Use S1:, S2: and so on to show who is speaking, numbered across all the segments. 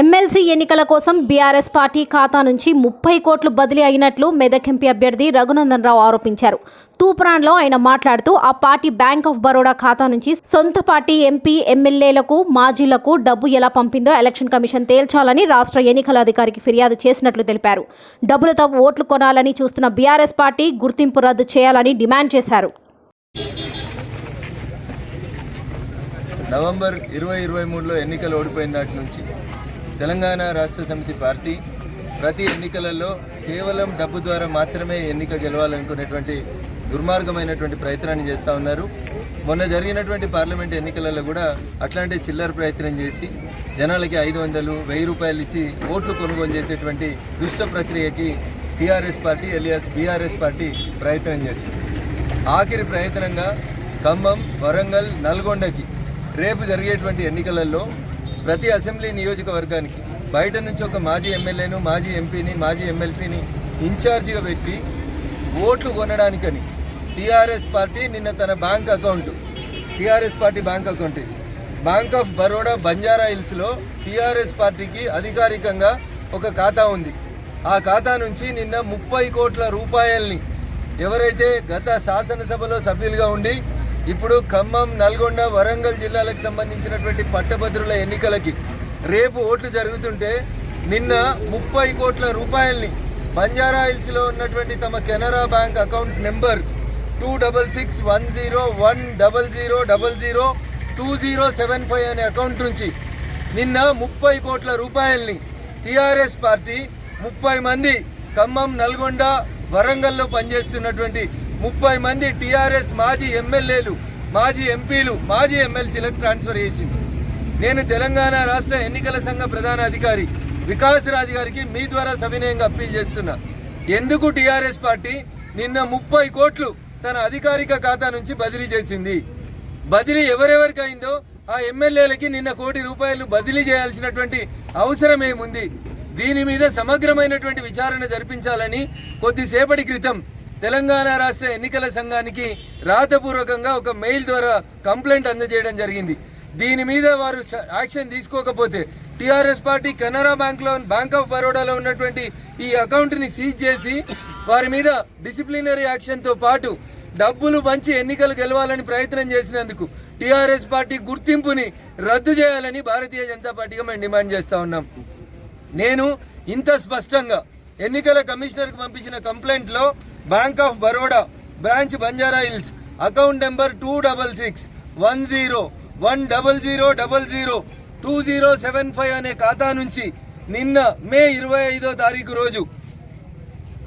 S1: MLC ఎన్నికల కోసం BRS party ఖాతా నుంచి ముప్పై కోట్లు బదిలీ అయినట్లు మెదక్ ఎంపీ అభ్యర్థి రఘునందన్ రావు ఆరోపించారు. తూప్రాన్లో ఆయన మాట్లాడుతూ ఆ పార్టీ బ్యాంక్ ఆఫ్ బరోడా ఖాతా నుంచి సొంత పార్టీ ఎంపీ ఎమ్మెల్యేలకు మాజీలకు డబ్బు ఎలా పంపిందో ఎలక్షన్ కమిషన్ తేల్చాలని రాష్ట్ర ఎన్నికల అధికారికి ఫిర్యాదు చేసినట్లు తెలిపారు. డబ్బులతో ఓట్లు కొనాలని చూస్తున్న బీఆర్ఎస్ పార్టీ గుర్తింపు రద్దు చేయాలని డిమాండ్ చేశారు.
S2: నవంబర్ ఇరవై ఇరవై మూడులో ఎన్నికలు ఓడిపోయిన నాటి నుంచి తెలంగాణ రాష్ట్ర సమితి పార్టీ ప్రతి ఎన్నికలలో కేవలం డబ్బు ద్వారా మాత్రమే ఎన్నిక గెలవాలనుకునేటువంటి దుర్మార్గమైనటువంటి ప్రయత్నాన్ని చేస్తూ ఉన్నారు. మొన్న జరిగినటువంటి పార్లమెంట్ ఎన్నికలలో కూడా అట్లాంటి చిల్లర ప్రయత్నం చేసి జనాలకి ఐదు వందలు వెయ్యి రూపాయలు ఇచ్చి ఓట్లు కొనుగోలు చేసేటువంటి దుష్ట ప్రక్రియకి TRS party alias BRS party ప్రయత్నం చేస్తుంది. ఆఖరి ప్రయత్నంగా ఖమ్మం వరంగల్ నల్గొండకి రేపు జరిగేటువంటి ఎన్నికలలో ప్రతి అసెంబ్లీ నియోజకవర్గానికి బయట నుంచి ఒక మాజీ ఎమ్మెల్యేను మాజీ ఎంపీని మాజీ ఎమ్మెల్సీని ఇన్ఛార్జిగా పెట్టి ఓట్లు కొనడానికని టీఆర్ఎస్ పార్టీ నిన్న తన bank account TRS party bank account ఇది. బ్యాంక్ ఆఫ్ బరోడా బంజారా హిల్స్లో టీఆర్ఎస్ పార్టీకి అధికారికంగా ఒక ఖాతా ఉంది. ఆ ఖాతా నుంచి నిన్న ముప్పై కోట్ల రూపాయల్ని ఎవరైతే గత శాసనసభలో సభ్యులుగా ఉండి ఇప్పుడు ఖమ్మం నల్గొండ వరంగల్ జిల్లాలకు సంబంధించినటువంటి పట్టభద్రుల ఎన్నికలకి రేపు ఓట్లు జరుగుతుంటే నిన్న ముప్పై కోట్ల రూపాయల్ని బంజారా హిల్స్లో ఉన్నటువంటి తమ Canara bank account number two double six one zero one double zero double zero two zero seven five అనే అకౌంట్ నుంచి నిన్న ముప్పై కోట్ల రూపాయల్ని టీఆర్ఎస్ పార్టీ ముప్పై మంది ఖమ్మం నల్గొండ వరంగల్లో పనిచేస్తున్నటువంటి ముప్పై మంది టీఆర్ఎస్ మాజీ ఎమ్మెల్యేలు మాజీ ఎంపీలు మాజీ ఎమ్మెల్సీలకు ట్రాన్స్ఫర్ చేసింది. నేను తెలంగాణ రాష్ట్ర ఎన్నికల సంఘ ప్రధాన అధికారి వికాస్ రాజు గారికి మీ ద్వారా సవినయంగా అప్పీల్ చేస్తున్నా. ఎందుకు టీఆర్ఎస్ పార్టీ నిన్న ముప్పై కోట్లు తన అధికారిక ఖాతా నుంచి బదిలీ చేసింది? బదిలీ ఎవరెవరికి అయిందో ఆ ఎమ్మెల్యేలకి నిన్న కోటి రూపాయలు బదిలీ చేయాల్సినటువంటి అవసరం ఏముంది? దీని మీద సమగ్రమైనటువంటి విచారణ జరిపించాలని కొద్దిసేపటి క్రితం తెలంగాణ రాష్ట్ర ఎన్నికల సంఘానికి రాతపూర్వకంగా ఒక మెయిల్ ద్వారా కంప్లైంట్ అందజేయడం జరిగింది. దీని మీద వారు యాక్షన్ తీసుకోకపోతే టీఆర్ఎస్ పార్టీ కెనరా బ్యాంక్లో బ్యాంక్ ఆఫ్ బరోడాలో ఉన్నటువంటి ఈ అకౌంట్ని సీజ్ చేసి వారి మీద డిసిప్లినరీ యాక్షన్తో పాటు డబ్బులు పంచి ఎన్నికలు గెలవాలని ప్రయత్నం చేసినందుకు టీఆర్ఎస్ పార్టీ గుర్తింపుని రద్దు చేయాలని భారతీయ జనతా పార్టీగా మేము డిమాండ్ చేస్తూ ఉన్నాం. నేను ఇంత స్పష్టంగా ఎన్నికల కమిషనర్కి పంపించిన కంప్లైంట్లో bank of Baroda branch Banjara hills account number two double six one zero one double zero double zero two zero seven five అనే ఖాతా నుంచి నిన్న మే ఇరవై ఐదో తారీఖు రోజు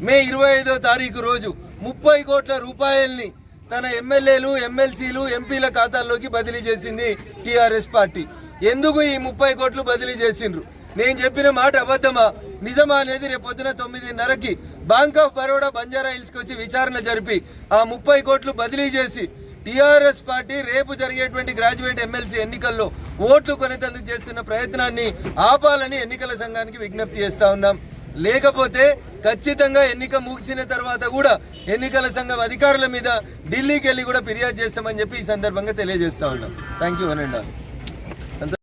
S2: మే ఇరవై ఐదో తారీఖు రోజు ముప్పై కోట్ల రూపాయల్ని తన ఎమ్మెల్యేలు ఎమ్మెల్సీలు ఎంపీల ఖాతాల్లోకి బదిలీ చేసింది టీఆర్ఎస్ పార్టీ. ఎందుకు ఈ ముప్పై కోట్లు బదిలీ చేసిండ్రు? నేను చెప్పిన మాట అబద్ధమా? నిజమా అనేది రేపొద్దున తొమ్మిదిన్నరకి బ్యాంక్ ఆఫ్ బరోడా బంజారా హిల్స్కి వచ్చి విచారణ జరిపి ఆ ముప్పై కోట్లు బదిలీ చేసి టీఆర్ఎస్ పార్టీ రేపు జరిగేటువంటి గ్రాడ్యుయేట్ ఎమ్మెల్సీ ఎన్నికల్లో ఓట్లు కొనేటందుకు చేస్తున్న ప్రయత్నాన్ని ఆపాలని ఎన్నికల సంఘానికి విజ్ఞప్తి చేస్తా ఉన్నాం. లేకపోతే ఖచ్చితంగా ఎన్నిక ముగిసిన తర్వాత కూడా ఎన్నికల సంఘం అధికారుల మీద ఢిల్లీకి వెళ్ళి కూడా ఫిర్యాదు చేస్తామని చెప్పి ఈ సందర్భంగా తెలియజేస్తా ఉన్నాం. థ్యాంక్ యూ అనండి